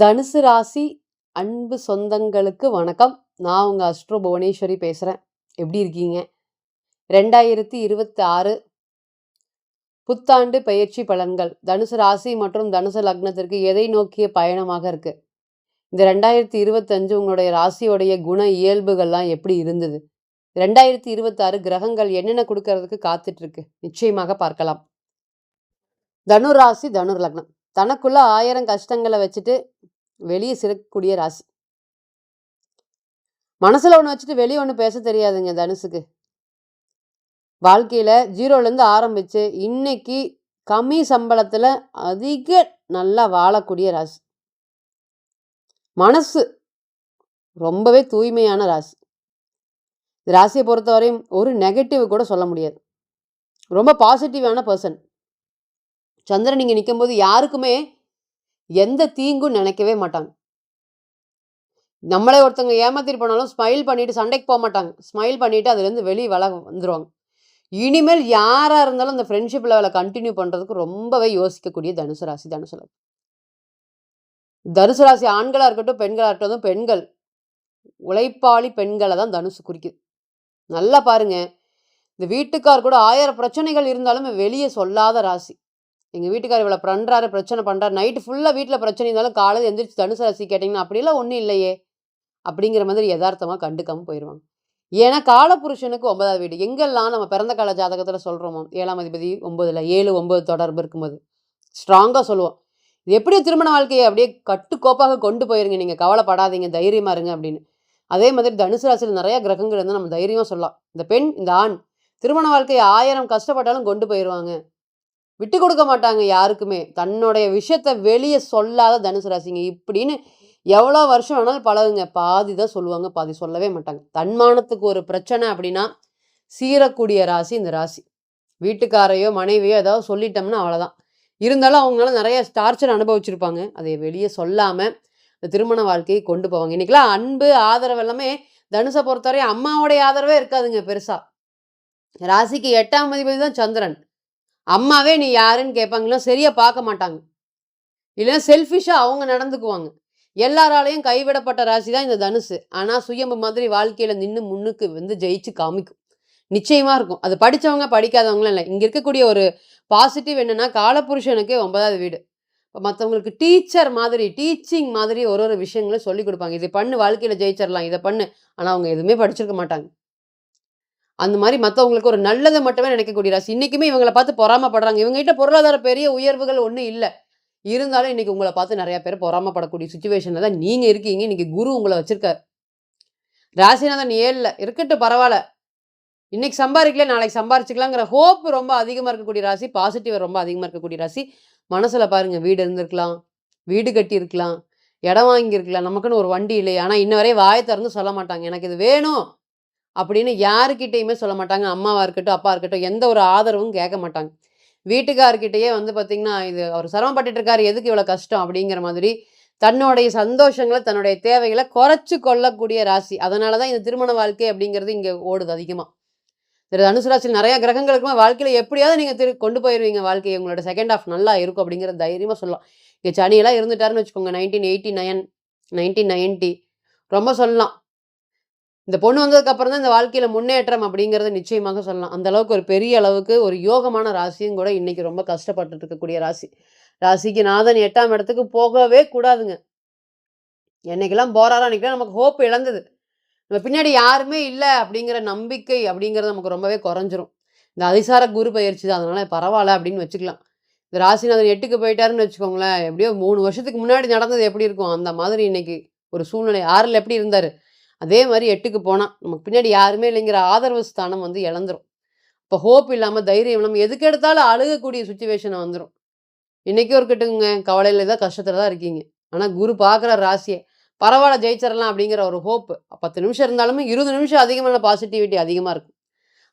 தனுசு ராசி அன்பு சொந்தங்களுக்கு வணக்கம். நான் உங்கள் அஸ்ட்ரோ புவனேஸ்வரி பேசுகிறேன் எப்படி இருக்கீங்க? ரெண்டாயிரத்தி இருபத்தி ஆறு புத்தாண்டு பயிற்சி பலன்கள். தனுசு ராசி மற்றும் தனுசு லக்னத்திற்கு எதை நோக்கிய பயணமாக இருக்குது இந்த ரெண்டாயிரத்தி இருபத்தஞ்சு உங்களுடைய ராசியோடைய குண இயல்புகள்லாம் எப்படி இருந்தது? ரெண்டாயிரத்தி இருபத்தாறு கிரகங்கள் என்னென்ன கொடுக்கறதுக்கு காத்துட்ருக்கு? நிச்சயமாக பார்க்கலாம். தனுராசி தனுர் லக்னம். தனக்குள்ள ஆயிரம் கஷ்டங்களை வச்சுட்டு வெளியே சிறக்கக்கூடிய ராசி. மனசில் ஒன்று வச்சுட்டு வெளியே ஒன்று பேச தெரியாதுங்க தனுசுக்கு. வாழ்க்கையில் ஜீரோலேருந்து ஆரம்பித்து இன்னைக்கு கம்மி சம்பளத்தில் அதிக நல்லா வாழக்கூடிய ராசி. மனசு ரொம்பவே தூய்மையான ராசி. இந்த ராசியை பொறுத்தவரையும் ஒரு நெகட்டிவ் கூட சொல்ல முடியாது. ரொம்ப பாசிட்டிவான பர்சன் சந்திரன் நீங்கள் நிற்கும்போது யாருக்குமே எந்த தீங்கும் நினைக்கவே மாட்டாங்க. நம்மளே ஒருத்தவங்க ஏமாத்திட்டு போனாலும் ஸ்மைல் பண்ணிட்டு சண்டைக்கு போக மாட்டாங்க. ஸ்மைல் பண்ணிட்டு அதுலேருந்து வெளியே வள வந்துடுவாங்க இனிமேல் யாராக இருந்தாலும் அந்த ஃப்ரெண்ட்ஷிப் லெவலை கண்டினியூ பண்ணுறதுக்கு ரொம்பவே யோசிக்கக்கூடிய தனுசு ராசி தனுசு ராசி தனுசு ராசி ஆண்களாக இருக்கட்டும் பெண்களாக இருக்கட்டும் பெண்கள் உழைப்பாளி பெண்களை தான் தனுசு குறிக்குது. நல்லா பாருங்க. இந்த வீட்டுக்கார் கூட ஆயிரம் பிரச்சனைகள் இருந்தாலும் வெளியே சொல்லாத ராசி. எங்கள் வீட்டுக்கார் இவ்வளோ பண்ணுறாரு பிரச்சனை பண்ணுறாரு நைட்டு ஃபுல்லாக வீட்டில் பிரச்சனை இருந்தாலும் காலையில் எந்திரிச்சு தனுசு ராசி கேட்டிங்கன்னா அப்படிலாம் ஒன்றும் இல்லையே. அப்படிங்கிற மாதிரி யதார்த்தமாக கண்டுக்காமல் போயிடுவாங்க ஏன்னா காலப்புருஷனுக்கு ஒன்பதாவது வீடு. எங்கெல்லாம் நம்ம பிறந்த கால ஜாதகத்தில் சொல்கிறோமோ ஏழாம் அதிபதி ஒம்பதில் ஏழு ஒம்பது தொடர்பு இருக்கும்போது. ஸ்ட்ராங்காக சொல்லுவோம். இது எப்படி திருமண வாழ்க்கையை அப்படியே கட்டுக்கோப்பாக கொண்டு போயிருங்க. நீங்கள் கவலைப்படாதீங்க தைரியமாக இருங்க அப்படின்னு. அதே மாதிரி தனுசு ராசியில் நிறைய கிரகங்கள் இருந்தால் நம்ம தைரியமாக சொல்லலாம். இந்த பெண் இந்த ஆண். திருமண வாழ்க்கையை ஆயிரம் கஷ்டப்பட்டாலும் கொண்டு போயிடுவாங்க விட்டு கொடுக்க மாட்டாங்க யாருக்குமே. தன்னுடைய விஷயத்த வெளியே சொல்லாத தனுசு ராசிங்க. இப்படின்னு எவ்வளோ வருஷம் வேணாலும் பழகுங்க. பாதி தான் சொல்லுவாங்க பாதி சொல்லவே மாட்டாங்க. தன்மானத்துக்கு ஒரு பிரச்சனை அப்படின்னா சீரக்கூடிய ராசி இந்த ராசி. வீட்டுக்காரையோ மனைவியோ ஏதாவது சொல்லிட்டோம்னா அவ்வளோதான். இருந்தாலும் அவங்களால நிறைய டார்ச்சர் அனுபவிச்சிருப்பாங்க. அதை வெளியே சொல்லாமல் இந்த திருமண வாழ்க்கையை கொண்டு போவாங்க. இன்றைக்கெலாம் அன்பு ஆதரவு எல்லாமே தனுசை பொறுத்தவரை அம்மாவோடைய ஆதரவே இருக்காதுங்க பெருசாக ராசிக்கு எட்டாம் அதிபதி தான் சந்திரன். அம்மாவே நீ யாருன்னு கேட்பாங்களோ சரியாக பார்க்க மாட்டாங்க. இல்லைன்னா செல்ஃபிஷாக அவங்க நடந்துக்குவாங்க. எல்லாராலையும் கைவிடப்பட்ட ராசி தான் இந்த தனுசு. ஆனால் சுயம்பு மாதிரி வாழ்க்கையில் நின்று முன்னுக்கு வந்து ஜெயிச்சு காமிக்கும். நிச்சயமாக இருக்கும். அது படித்தவங்க படிக்காதவங்களும் இல்லை. இங்கே இருக்கக்கூடிய ஒரு பாசிட்டிவ் என்னென்னா காலப்புருஷனுக்கே ஒன்பதாவது வீடு. இப்போ மற்றவங்களுக்கு டீச்சர் மாதிரி டீச்சிங் மாதிரி ஒரு ஒரு விஷயங்களும் சொல்லி கொடுப்பாங்க. இதை பண்ணு வாழ்க்கையில் ஜெயிச்சிடலாம் இதை பண்ணு. ஆனால் அவங்க எதுவுமே படிச்சிருக்க மாட்டாங்க. அந்த மாதிரி மற்றவங்களுக்கு ஒரு நல்லதை மட்டுமே நினைக்கக்கூடிய ராசி. இன்றைக்குமே இவங்களை பார்த்து பொறாமப்படுறாங்க. இவங்ககிட்ட பொருளாதார பெரிய உயர்வுகள் ஒன்றும் இல்லை. இருந்தாலும் இன்றைக்கி உங்களை பார்த்து நிறையா பேர் பொறாமப்படக்கூடிய சுச்சுவேஷனில் தான் நீங்கள் இருக்கீங்க. இன்னைக்கு குரு உங்களை வச்சுருக்கார். ராசிநாதன் ஏழில். இருக்கட்டும் பரவாயில்ல. இன்றைக்கி சம்பாதிக்கல நாளைக்கு சம்பாரிச்சிக்கலாங்கிற ஹோப் ரொம்ப அதிகமாக இருக்கக்கூடிய ராசி. பாசிட்டிவ் ரொம்ப அதிகமாக இருக்கக்கூடிய ராசி. மனசில் பாருங்கள் வீடு இருந்திருக்கலாம். வீடு கட்டியிருக்கலாம். இடம் வாங்கியிருக்கலாம். நமக்குன்னு ஒரு வண்டி இல்லை ஆனால் இன்ன வரையும் வாயை திறந்து சொல்ல மாட்டாங்க. எனக்கு இது வேணும். அப்படின்னு யாருக்கிட்டேயுமே சொல்ல மாட்டாங்க. அம்மாவாக இருக்கட்டும் அப்பா இருக்கட்டும் எந்த ஒரு ஆதரவும் கேட்க மாட்டாங்க. வீட்டுக்காரர்கிட்டயே வந்து பார்த்திங்கன்னா இது அவர் சிரமப்பட்டுட்டு இருக்காரு எதுக்கு இவ்வளோ கஷ்டம் அப்படிங்கிற மாதிரி தன்னுடைய சந்தோஷங்களை தன்னுடைய தேவைகளை குறைச்சி கொள்ளக்கூடிய ராசி. அதனால தான் இந்த திருமண வாழ்க்கை அப்படிங்கிறது இங்கே ஓடுது அதிகமாக திரு தனுசு ராசியில் கிரகங்கள் இருக்குமா? வாழ்க்கையில் எப்படியாவது நீங்கள் திரு கொண்டு போயிடுவீங்க வாழ்க்கையை. உங்களோட செகண்ட் ஆஃப் நல்லா இருக்கும் அப்படிங்கிற தைரியமாக சொல்லலாம். இங்கே சனியெல்லாம் இருந்துட்டாருன்னு வச்சுக்கோங்க nineteen eighty nine nineteen ninety ரொம்ப சொல்லலாம். இந்த பொண்ணு வந்ததுக்கப்புறம் தான் இந்த வாழ்க்கையில் முன்னேற்றம் அப்படிங்கிறத நிச்சயமாக சொல்லலாம். அந்த அளவுக்கு ஒரு பெரிய அளவுக்கு ஒரு யோகமான ராசியும் கூட இன்னைக்கு ரொம்ப கஷ்டப்பட்டு இருக்கக்கூடிய ராசி. ராசிக்கு நாதன் எட்டாம் இடத்துக்கு போகவே கூடாதுங்க. என்னைக்கெல்லாம் போறாரோ அன்னைக்கெல்லாம் நமக்கு ஹோப் இழந்தது. நம்ம பின்னாடி யாருமே இல்லை அப்படிங்கிற நம்பிக்கை அப்படிங்கிறது நமக்கு ரொம்பவே குறைஞ்சிரும். இந்த அதிசார குரு பயிற்சி தான். அதனால பரவாயில்ல அப்படின்னு வச்சுக்கலாம். இந்த ராசிநாதன் எட்டுக்கு போயிட்டாருன்னு வச்சுக்கோங்களேன். எப்படியோ மூணு வருஷத்துக்கு முன்னாடி நடந்தது எப்படி இருக்கும்? அந்த மாதிரி இன்னைக்கு ஒரு சூழ்நிலை. ஆறில் எப்படி இருந்தார்? அதே மாதிரி எட்டுக்கு போனால் நமக்கு பின்னாடி யாருமே இல்லைங்கிற ஆதரவு ஸ்தானம் வந்து இழந்துரும். இப்போ ஹோப் இல்லாமல் தைரியம் இல்லாமல் எதுக்கு எடுத்தாலும் அழுகக்கூடிய சுச்சுவேஷன் வந்துடும் இன்றைக்கி ஒரு கிட்டுங்க கவலையில் தான் கஷ்டத்தில் தான் இருக்கீங்க. ஆனால் குரு பார்க்குற ராசியை பரவாயில்ல ஜெயிச்சிடலாம் அப்படிங்கிற ஒரு ஹோப்பு பத்து நிமிஷம் இருந்தாலுமே இருபது நிமிஷம் அதிகமான பாசிட்டிவிட்டி அதிகமாக இருக்கும்.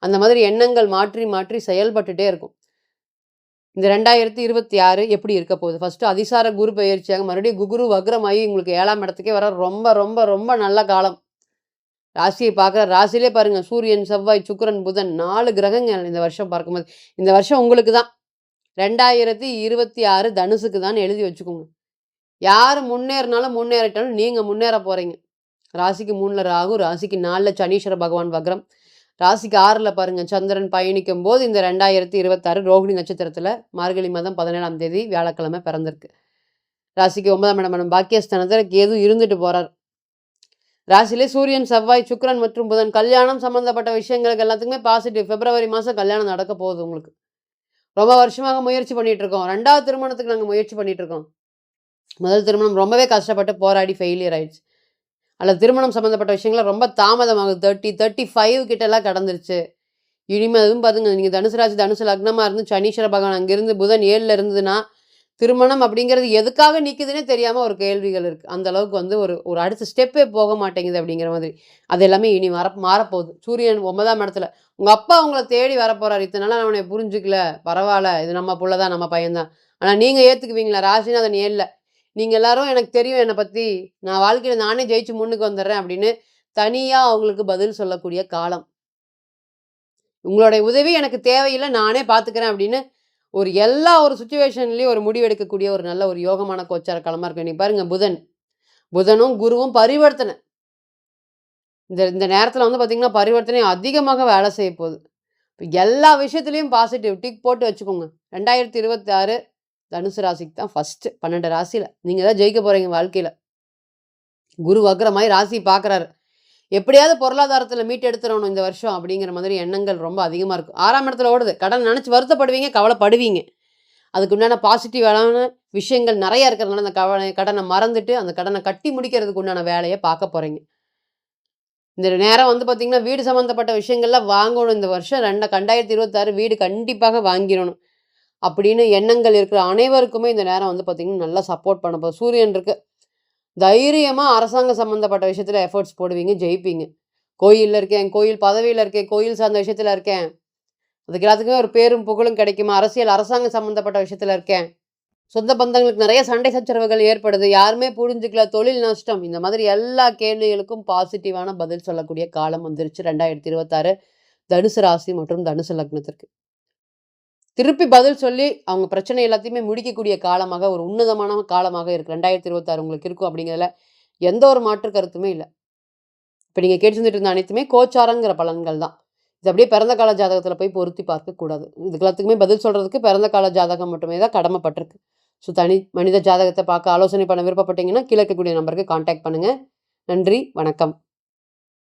அந்த மாதிரி எண்ணங்கள் மாற்றி மாற்றி செயல்பட்டுட்டே இருக்கும். இந்த ரெண்டாயிரத்தி இருபத்தி ஆறு எப்படி இருக்க போகுது? ஃபஸ்ட்டு அதிசார குரு பயிற்சியாக மறுபடியும் குரு வக்ரமாகி உங்களுக்கு ஏழாம் இடத்துக்கே வர ரொம்ப ரொம்ப ரொம்ப நல்ல காலம். ராசியை பார்க்குற ராசியிலே பாருங்கள் சூரியன் செவ்வாய் சுக்கரன் புதன் நாலு கிரகங்கள் இந்த வருஷம் பார்க்கும்போது. இந்த வருஷம் உங்களுக்கு தான். ரெண்டாயிரத்தி இருபத்தி ஆறு தனுசுக்கு தான் எழுதி வச்சுக்கோங்க. யார் முன்னேறினாலும் முன்னேறிட்டாலும் நீங்கள் முன்னேற போகிறீங்க ராசிக்கு மூணில் ராகு ராசிக்கு நாலில் சனீஸ்வர பகவான் வக்ரம். ராசிக்கு ஆறில் பாருங்கள் சந்திரன் பயணிக்கும் போது இந்த ரெண்டாயிரத்தி இருபத்தாறு ரோகிணி நட்சத்திரத்தில் மார்கழி மாதம் பதினேழாம் தேதி வியாழக்கிழமை பிறந்திருக்கு. ராசிக்கு ஒன்பதாம் இடம் பாக்கியஸ்தானத்தில் கேது இருந்துட்டு போகிறார் ராசியிலே சூரியன் செவ்வாய் சுக்ரன் மற்றும் புதன். கல்யாணம் சம்பந்தப்பட்ட விஷயங்களுக்கு எல்லாத்துக்குமே பாசிட்டிவ் பிப்ரவரி மாதம் கல்யாணம் நடக்க போகுது உங்களுக்கு. ரொம்ப வருஷமாக முயற்சி பண்ணிட்டு இருக்கோம் ரெண்டாவது திருமணத்துக்கு நாங்கள் முயற்சி பண்ணிட்டு இருக்கோம் முதல் திருமணம் ரொம்பவே கஷ்டப்பட்டு போராடி ஃபெயிலியர் ஆயிடுச்சு. அல்லது திருமணம் சம்மந்தப்பட்ட விஷயங்கள ரொம்ப தாமதமாகுது. தேர்ட்டி தேர்ட்டி ஃபைவ் கிட்டலாம் கடந்துருச்சு. இனிமேல் அதுவும் பாருங்க நீங்கள் தனுசு ராசி தனுசு லக்னமாக இருந்து சனீஸ்வர பகவான் அங்கேருந்து புதன் ஏழில் இருந்ததுன்னா திருமணம் அப்படிங்கிறது எதுக்காக நிற்குதுன்னே தெரியாமல் ஒரு கேள்விகள் இருக்குது அந்த அளவுக்கு வந்து ஒரு ஒரு அடுத்த ஸ்டெப்பே போக மாட்டேங்குது அப்படிங்கிற மாதிரி. அது எல்லாமே இனி வர மாறப்போகுது. சூரியன் ஒன்பதாம் இடத்துல உங்கள் அப்பா உங்களை தேடி வரப்போகிறார் இத்தனை நாள் அவனை புரிஞ்சுக்கல. பரவாயில்ல. இது நம்ம புள்ள தான் நம்ம பையன்தான். ஆனால் நீங்கள் ஏற்றுக்குவீங்களா ராசிநாதன் ஏல்ல நீங்கள் எல்லாரும் எனக்கு தெரியும் என்னை பற்றி நான் வாழ்க்கையில் நானே ஜெயிச்சு முன்னுக்கு வந்துடுறேன் அப்படின்னு தனியாக அவங்களுக்கு பதில் சொல்லக்கூடிய காலம். உங்களுடைய உதவி எனக்கு தேவையில்லை. நானே பார்த்துக்கிறேன் அப்படின்னு ஒரு எல்லா ஒரு சுச்சுவேஷன்லேயும் ஒரு முடிவெடுக்கக்கூடிய ஒரு நல்ல ஒரு யோகமான கோச்சார காலமாக இருக்கும் நீ பாருங்க புதன். புதனும் குருவும் பரிவர்த்தனை. இந்த இந்த நேரத்தில் வந்து பார்த்தீங்கன்னா பரிவர்த்தனை அதிகமாக வேலை செய்ய போகுது. இப்போ எல்லா விஷயத்துலையும் பாசிட்டிவ் டிக் போட்டு வச்சுக்கோங்க. ரெண்டாயிரத்தி இருபத்தி ஆறு தனுசு ராசிக்கு தான் ஃபஸ்ட்டு பன்னெண்டு ராசியில். நீங்கள் தான் ஜெயிக்க போகிறீங்க வாழ்க்கையில். குரு வக்ர மாதிரி ராசி பார்க்குறாரு எப்படியாவது பொருளாதாரத்தில் மீட் எடுத்துடணும் இந்த வருஷம் அப்படிங்கிற மாதிரி எண்ணங்கள் ரொம்ப அதிகமாக இருக்கும் ஆறாம் இடத்துல ஓடுது. கடன் நினச்சி வருத்தப்படுவீங்க கவலைப்படுவீங்க. அதுக்கு உண்டான பாசிட்டிவான விஷயங்கள் நிறைய இருக்கிறதுனால அந்த கவலை கடனை மறந்துட்டு அந்த கடனை கட்டி முடிக்கிறதுக்கு உண்டான வேலையை பார்க்க போகிறீங்க இந்த நேரம் வந்து பார்த்திங்கன்னா வீடு சம்மந்தப்பட்ட விஷயங்கள்லாம் வாங்கணும் இந்த வருஷம். ரெண்டு ரெண்டாயிரத்தி இருபத்தாறு வீடு கண்டிப்பாக வாங்கிடணும். அப்படின்னு எண்ணங்கள் இருக்கிற அனைவருக்குமே இந்த நேரம் வந்து பார்த்திங்கன்னா நல்லா சப்போர்ட் பண்ண போகுது சூரியன் இருக்குது தைரியமாக அரசாங்க சம்மந்தப்பட்ட விஷயத்தில் எஃபர்ட்ஸ் போடுவீங்க ஜெயிப்பீங்க. கோயிலில் இருக்கேன் கோயில் பதவியில் இருக்கேன் கோயில் சார்ந்த விஷயத்தில் இருக்கேன். அதுக்கு எல்லாத்துக்குமே ஒரு பேரும் புகழும் கிடைக்குமா? அரசியல் அரசாங்கம் சம்மந்தப்பட்ட விஷயத்தில் இருக்கேன். சொந்த பந்தங்களுக்கு நிறைய சண்டை சச்சரவுகள் ஏற்படுது. யாருமே புரிஞ்சுக்கல தொழில் நஷ்டம். இந்த மாதிரி எல்லா கேள்விகளுக்கும் பாசிட்டிவான பதில் சொல்லக்கூடிய காலம் வந்துருச்சு ரெண்டாயிரத்தி இருபத்தாறு. தனுசு ராசி மற்றும் தனுசு லக்னத்திற்கு. திருப்பி பதில் சொல்லி அவங்க பிரச்சனை எல்லாத்தையுமே முடிக்கக்கூடிய காலமாக ஒரு உன்னதமான காலமாக இருக்குது ரெண்டாயிரத்தி இருபத்தாறு உங்களுக்கு இருக்கும் அப்படிங்கிறதுல எந்த ஒரு மாற்று கருத்துமே இல்லை. இப்போ நீங்கள் கேட்டு இருந்த அனைத்துமே கோச்சாரங்கிற பலன்கள் தான். இது அப்படியே பிறந்த கால ஜாதகத்தில் போய் பொருத்தி பார்க்கக்கூடாது இதுக்கு எல்லாத்துக்குமே பதில் சொல்கிறதுக்கு பிறந்த கால ஜாதகம் மட்டுமே தான் கடமைப்பட்டிருக்கு. ஸோ தனி மனித ஜாதகத்தை பார்க்க ஆலோசனை பண்ண விருப்பப்பட்டீங்கன்னா கீழே இருக்கக்கூடிய நம்பருக்கு காண்டாக்ட் பண்ணுங்கள் நன்றி வணக்கம்.